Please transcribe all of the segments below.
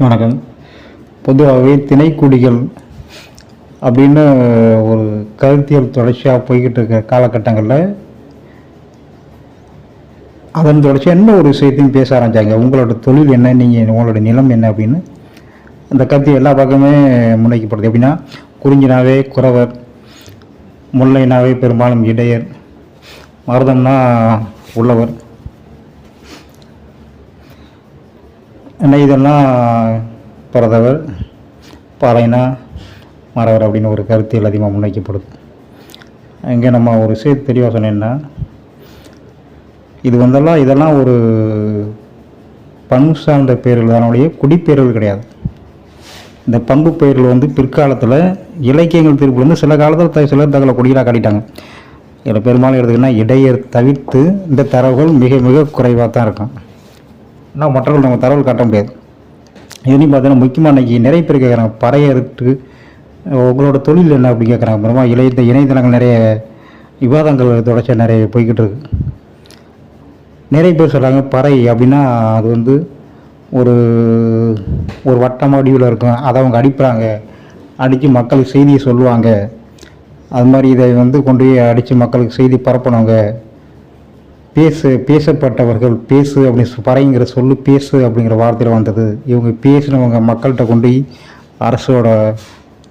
வணக்கம். பொதுவாகவே திணைக்குடிகள் அப்படின்னு ஒரு கருத்தியல் தொடர்ச்சியாக போய்கிட்டு இருக்கிற காலகட்டங்களில் அதன் தொடர்ச்சியாக என்ன ஒரு விஷயத்தையும் பேச ஆரம்பிச்சாங்க? உங்களோட தொழில் என்ன? நீங்கள் உங்களோட நிலம் என்ன அப்படின்னு? அந்த கருத்து எல்லா பக்கமே முன்வைக்கப்படுது. எப்படின்னா குறிஞ்சினாவே குறவர் முல்லைனாவே பெரும்பாலும் இடையர் மருதம்னா உள்ளவர். இதெல்லாம் பிறந்தவர் பாலைனா மறவர் அப்படின்னு ஒரு கருத்தியல் அதிகமாக முன்வைக்கப்படுது. இங்கே நம்ம ஒரு விஷயத்தை தெளிவாக சொன்னேன்னா இது வந்தெல்லாம் இதெல்லாம் ஒரு பண்பு சார்ந்த பேர்கள். தானுடைய குடிப்பேர்கள் கிடையாது. இந்த பண்பு பெயர்கள் வந்து பிற்காலத்தில் இலக்கியங்கள் திருப்பி வந்து சில காலத்தில் த- சிலர் தகவலை கொடிகளாக காட்டிட்டாங்க. இதில் பெரும்பாலும் எடுத்துக்கினா இடையர் தவிர்த்து இந்த தரவுகள் மிக மிக குறைவாக தான் இருக்கும். ஆனால் மற்றவர்கள் நம்ம தரவுகள் காட்ட முடியாது. இதுலேயும் பார்த்தீங்கன்னா முக்கியமாக இன்னைக்கு நிறைய பேர் கேட்குறாங்க பறையருக்கு உங்களோட தொழில் என்ன அப்படி கேட்குறாங்க அப்புறமா இளைய இணையதளங்கள் நிறைய விவாதங்கள் தொடர்ச்சியாக நிறைய போய்கிட்டு இருக்கு. நிறைய பேர் சொல்கிறாங்க பறை அப்படின்னா அது வந்து ஒரு ஒரு வட்டம் வடிவில் இருக்கும். அதை அவங்க அடிப்பாங்க. அடித்து மக்களுக்கு செய்தியை சொல்லுவாங்க. அது மாதிரி இதை வந்து கொண்டு போய் அடித்து மக்களுக்கு செய்தி பரப்பணுங்க. பேசு பேசப்பட்டவர்கள் பேசு அப்படின்னு சொ- பறைங்கிற சொல்லு பேசு அப்படிங்கிற வார்த்தையில் வந்தது. இவங்க பேசினவங்க மக்கள்கிட்ட கொண்டு போய் அரசோட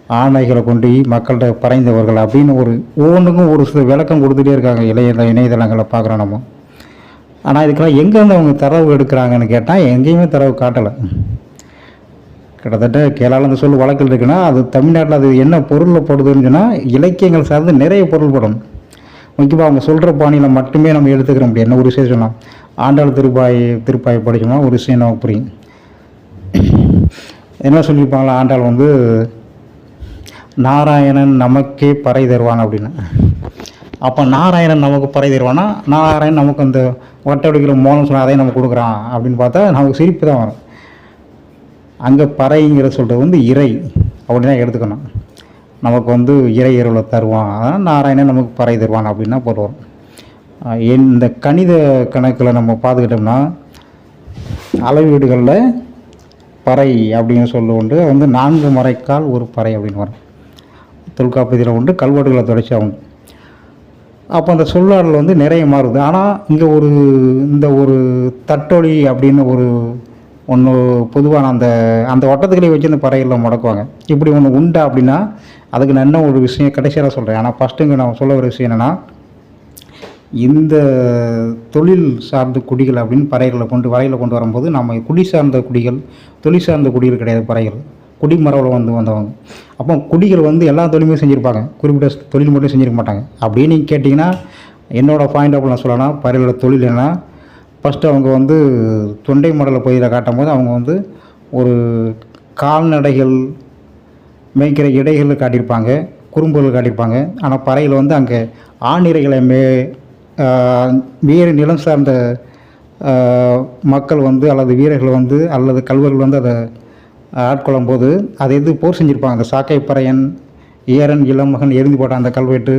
ஆணைகளை கொண்டு போய் மக்கள்கிட்ட பறைந்தவர்கள் அப்படின்னு ஒரு ஒவ்வொன்றுக்கும் ஒரு சில விளக்கம் கொடுத்துட்டே இருக்காங்க இளைய இணையதளங்களை பார்க்குறோம் நம்ம. ஆனால் இதுக்கெல்லாம் எங்கேருந்து அவங்க தரவு எடுக்கிறாங்கன்னு கேட்டால் எங்கேயுமே தரவு காட்டலை. கிட்டத்தட்ட கேரளாவில் அந்த சொல்லு வழக்கில் இருக்குன்னா அது தமிழ்நாட்டில் அது என்ன பொருளில் போடுதுன்னு சொன்னால் இலக்கியங்கள் சார்ந்து நிறைய பொருள் படும் முக்கியமாக அவங்க சொல்கிற பாணியில் மட்டுமே நம்ம எடுத்துக்கிற அப்படி என்ன ஒரு விஷயம் சொல்லலாம் ஆண்டாள் திருப்பாய் திருப்பாய் படிச்சோம்னா ஒரு விஷயம் நமக்கு புரியும்? என்ன சொல்லியிருப்பாங்களா? ஆண்டாள் வந்து நாராயணன் நமக்கே பறை தருவான் அப்படின்னு. அப்போ நாராயணன் நமக்கு பறை தருவானா நாராயணன் நமக்கு அந்த ஒட்டடிக்கிற மோனம் சொன்னால் அதையும் நமக்கு கொடுக்குறான் அப்படின்னு பார்த்தா நமக்கு சிரிப்பு தான் வரும். அங்கே பறைங்கிற சொல்கிறது வந்து இறை. அப்படின்னு தான் எடுத்துக்கணும். நமக்கு வந்து இறை இருளை தருவான். அதான் நாராயணன் நமக்கு பறை தருவான் அப்படின்னா போடுவோம் இந்த கணித கணக்கில் நம்ம பார்த்துக்கிட்டோம்னா அளவீடுகளில் பறை அப்படின்னு சொல்லுவோண்டு வந்து நான்கு மறைக்கால் ஒரு பறை அப்படின்னு வரும். தொல்காப்பதியில் உண்டு கல்வெட்டுகளை தொடர்ச்சியாக உண்டு அப்போ அந்த சொல்லாடல் வந்து நிறைய மாறுது. ஆனால் இங்கே ஒரு இந்த ஒரு தட்டொலி அப்படின்னு ஒரு ஒன்று பொதுவான அந்த அந்த வட்டத்துக்களை வச்சு அந்த பறையில் முடக்குவாங்க. இப்படி ஒன்று உண்டா அப்படின்னா அதுக்கு நான் என்ன ஒரு விஷயம் கடைசியாக சொல்கிறேன் ஆனால் ஃபஸ்ட்டுங்க நான் சொல்ல ஒரு விஷயம் என்னென்னா இந்த தொழில் சார்ந்த குடிகள் அப்படின்னு பறைகளை கொண்டு வரையில் கொண்டு வரும்போது நம்ம குடி சார்ந்த குடிகள் தொழில் சார்ந்த குடிகள் கிடையாது பறைகள் குடிமரவில் வந்து வந்தவங்க. அப்போ குடிகள் வந்து எல்லா தொழிலுமே செஞ்சுருப்பாங்க. குறிப்பிட்ட தொழில் மட்டும் செஞ்சுருக்க மாட்டாங்க. அப்படின்னு நீங்கள் கேட்டிங்கன்னா என்னோடய பாயிண்ட் ஆஃப் நான் சொல்லலாம் பறையோட தொழில் என்ன ஃபஸ்ட்டு அவங்க வந்து தொண்டை மடலை பகுதியில் காட்டும் போது அவங்க வந்து ஒரு கால்நடைகள் மேய்க்கிற இடைகள் காட்டியிருப்பாங்க குறும்புகள் காட்டியிருப்பாங்க. ஆனால் பறையில் வந்து அங்கே ஆணிரைகளை மே வேறு நிலம் சார்ந்த மக்கள் வந்து அல்லது வீரர்கள் வந்து அல்லது கல்வர்கள் வந்து அதை ஆட்கொள்ளும் போது அதை எது போர் செஞ்சுருப்பாங்க. அந்த சாக்கை பறையன் ஏரன் இளமகன் எரிந்து போட்ட அந்த கல்வெட்டு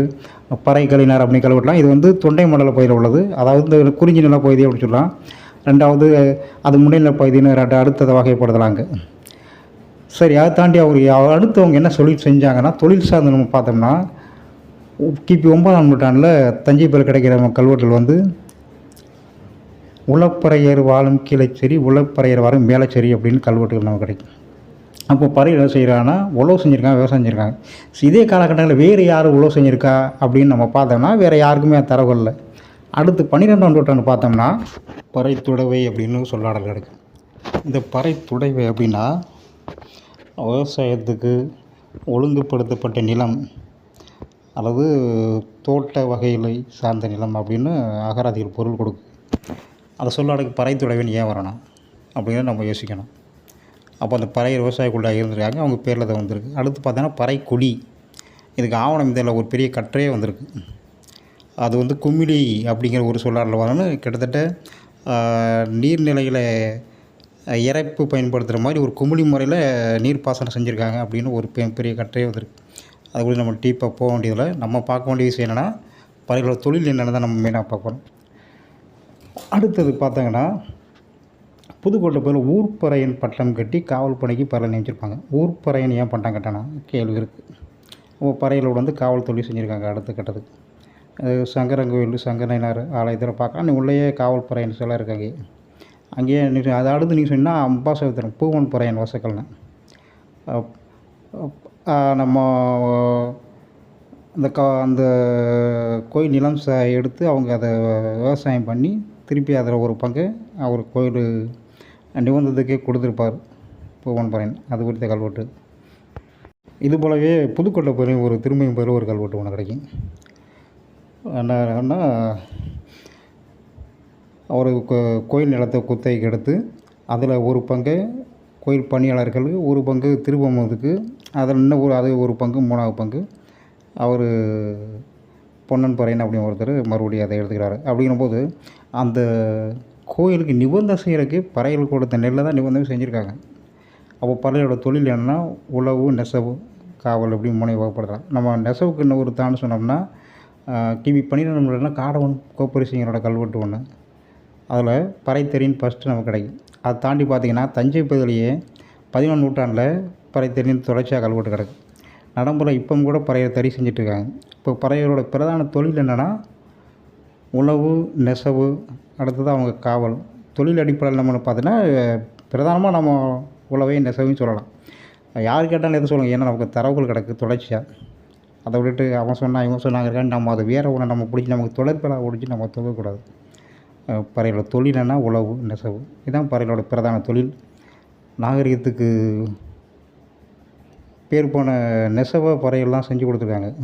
பறை கலினார் அப்படி கல்வெட்டுலாம் இது வந்து தொண்டை மண்டல பகுதியில் உள்ளது. அதாவது இந்த குறிஞ்சி நில பகுதி அப்படி சொல்லலாம். ரெண்டாவது அது முன்னிலை பகுதின்னு ரெண்டு அடுத்ததை வகைப்படுத்தலாங்க. சரி அதை தாண்டி அவர் அடுத்தவங்க என்ன தொழில் செஞ்சாங்கன்னா தொழில் சார்ந்து நம்ம பார்த்தோம்னா கிபி ஒன்பதாம் நூற்றாண்டில் தஞ்சை தஞ்சைபுரம் கிடைக்கிற கல்வெட்டில் வந்து உலப்பறையர் வாழும் கீழச்சேரி உலப்பறையர் வாழும் மேலச்சேரி அப்படின்னு கல்வெட்டுகள் நமக்கு கிடைக்கும். அப்போ பறை என்ன செய்கிறாங்கன்னா உழவு செஞ்சுருக்காங்க விவசாயம் செஞ்சுருக்காங்க. இதே காலகட்டங்களில் வேறு யார் உழவு செஞ்சுருக்கா அப்படின்னு நம்ம பார்த்தோம்னா வேறு யாருக்குமே அது தரவு இல்லை. அடுத்து பன்னிரெண்டாம் நூற்றாண்டு பார்த்தோம்னா பறை துடவை அப்படின்னு சொல்லாடல் கிடைக்கும் இந்த பறை துடைவை அப்படின்னா விவசாயத்துக்கு ஒழுங்குபடுத்தப்பட்ட நிலம் அல்லது தோட்ட வகைகளை சார்ந்த நிலம் அப்படின்னு அகராதிகள் பொருள் கொடுக்கும் அந்த சொல்லாடலுக்கு பறை துடைவன் ஏன் வரணும் அப்படின்னு நம்ம யோசிக்கணும். அப்போ அந்த பறை விவசாயக்குள்ளே இருந்திருக்காங்க அவங்க பேரில் தான் வந்திருக்கு. அடுத்து பார்த்தோன்னா பறை கொடி இதுக்கு ஆவணம் இதில் ஒரு பெரிய கற்றையே வந்திருக்கு. அது வந்து குமிழி அப்படிங்கிற ஒரு சொல்லாடல் வரணும். கிட்டத்தட்ட நீர்நிலைகளை இறைப்பு பயன்படுத்துகிற மாதிரி ஒரு குமிழி முறையில் நீர்ப்பாசனம் செஞ்சுருக்காங்க அப்படின்னு ஒரு பெ- பெரிய கட்டுரையே வந்திருக்கு. அது கூட நம்ம டீப்பாக போக வேண்டியதில்லை. நம்ம பார்க்க வேண்டிய விஷயம் என்னென்னா பறவைகளோட தொழில் என்னென்னு தான் நம்ம மெயினாக பார்க்கணும் அடுத்தது பார்த்தாங்கன்னா புதுக்கோட்டை பேர் ஊர்ப்பறையன் பட்டம் கட்டி காவல் பணிக்கு பறவை நியமிச்சிருப்பாங்க. ஊர்ப்பறையன் ஏன் பட்டம் கட்டினா கேள்வி இருக்குது பறையலோட வந்து காவல் தொழில் செஞ்சுருக்காங்க அடுத்த கட்டத்துக்கு. சங்கரன் கோயில் சங்கரனார் ஆலயத்தில் பார்க்கலாம். உள்ளேயே காவல் பறையன் சிலை இருக்காங்க அங்கேயே நீ அதை அடுத்து நீங்கள் சொன்னால் அம்பாசமுத்திரம் பூவன் புறையன் வசக்கல்னு. நம்ம அந்த கா அந்த கோயில் நிலம் ச எடுத்து அவங்க அதை விவசாயம் பண்ணி திருப்பி அதில் ஒரு பங்கு அவர் கோயில் நிபந்தத்துக்கே கொடுத்துருப்பார் பூவன் பறையன் அது குறித்த கல்வெட்டு. இது போலவே புதுக்கோட்டை பெரிய ஒரு திரும்பியும் பேர் ஒரு கல்வெட்டு ஒன்று கிடைக்கும். என்ன அவர் கோ- கோயில் நிலத்தை குத்தகைக்கு எடுத்து அதில் ஒரு பங்கு கோயில் பணியாளர்களுக்கு ஒரு பங்கு திருப்பமுதுக்கு அதில் இன்னும் ஒரு அது ஒரு பங்கு மூணாவது பங்கு. அவர் பொன்னன் பறையன் அப்படின்னு ஒருத்தர் மறுபடியும் அதை எடுத்துக்கிறாரு அப்படிங்கும்போது அந்த கோயிலுக்கு நிபந்தனை செய்கிறதுக்கு பறையல் கொடுத்த நெல்லை தான் நிபந்தனை செஞ்சுருக்காங்க. அப்போ பறையோட தொழில் என்னென்னா உழவு நெசவு காவல் அப்படி மூணை வகைப்படுத்தலாம். நம்ம நெசவுக்கு இன்னும் ஒரு தான்னு சொன்னோம்னா கிபி பன்னிரெண்டு காடவன் கோப்பரிசிங்கரோட கல்வெட்டு ஒன்று அதில் பறைத்தறின்னு ஃபஸ்ட்டு நமக்கு கிடைக்கும் அதை தாண்டி பார்த்தீங்கன்னா தஞ்சை பகுதியிலேயே பதினொன்று நூற்றாண்டில் பறைத்தறின்னு தொடர்ச்சியாக கல்வெட்டு கிடக்கு. நடைமுறை இப்போ கூட பறையை தறி செஞ்சிட்ருக்காங்க. இப்போ பறையரோட பிரதான தொழில் என்னென்னா உணவு நெசவு அடுத்தது அவங்க காவல். தொழில் அடிப்படையில் நம்ம பார்த்தீங்கன்னா பிரதானமாக நம்ம உழவையும் நெசவையும் சொல்லலாம். யார் கேட்டாலும் எது சொல்லுங்கள் ஏன்னா நமக்கு தரவுகள் கிடக்கு தொடர்ச்சியாக அதை விட்டுட்டு அவன் சொன்னான் இவன் சொன்னாங்க நம்ம அதை வேறு ஒன்று நம்ம பிடிச்சி நமக்கு தொடர்பில் பிடிச்சி நம்ம தொகக்கூடாது பறையோட தொழில் என்ன உழவு நெசவு. இதுதான் பறையோட பிரதான தொழில். நாகரிகத்துக்கு பேர் போன நெசவை பறையெல்லாம் செஞ்சு கொடுத்துருக்காங்க.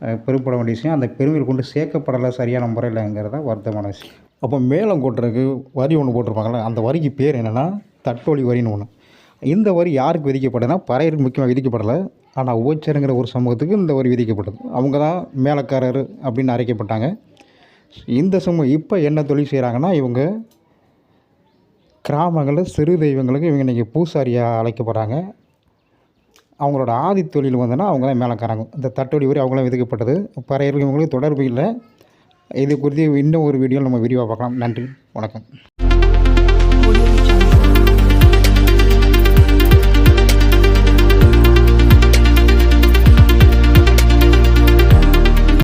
அஹ் பெருமைப்பட வேண்டிய விஷயம் அந்த பெருமையில் கொண்டு சேர்க்கப்படலை சரியான முறையில்ங்கிறத வருத்தமான விஷயம். அப்போ மேளம் கொட்டுறதுக்கு வரி ஒன்று போட்டிருப்பாங்களே அந்த வரிக்கு பேர் என்னென்னா தட்டொலி வரின்னு ஒன்று இந்த வரி யாருக்கு விதிக்கப்பட்டதுன்னா பறையருக்கு முக்கியமாக விதிக்கப்படலை. ஆனால் ஓச்சருங்கிற ஒரு சமூகத்துக்கு இந்த வரி விதிக்கப்பட்டது. அவங்க தான் மேலக்காரர் அப்படின்னு அரைக்கப்பட்டாங்க இந்த சமூகம் இப்போ என்ன தொழில் செய்கிறாங்கன்னா இவங்க கிராமங்களில் சிறு தெய்வங்களுக்கு இவங்க இன்றைக்கி பூசாரியாக அழைக்கப்படுறாங்க அவங்களோட ஆதி தொழில் வந்துன்னா அவங்க மேலக்காரங்க. இந்த தட்டொடி வரி அவங்களாம் விதிக்கப்பட்டது. பறையர்கள் இவங்களுக்கு தொடர்பு இல்லை. இது குறித்து இன்னும் ஒரு வீடியோ நம்ம விரிவாக பார்க்கலாம். நன்றி. வணக்கம்.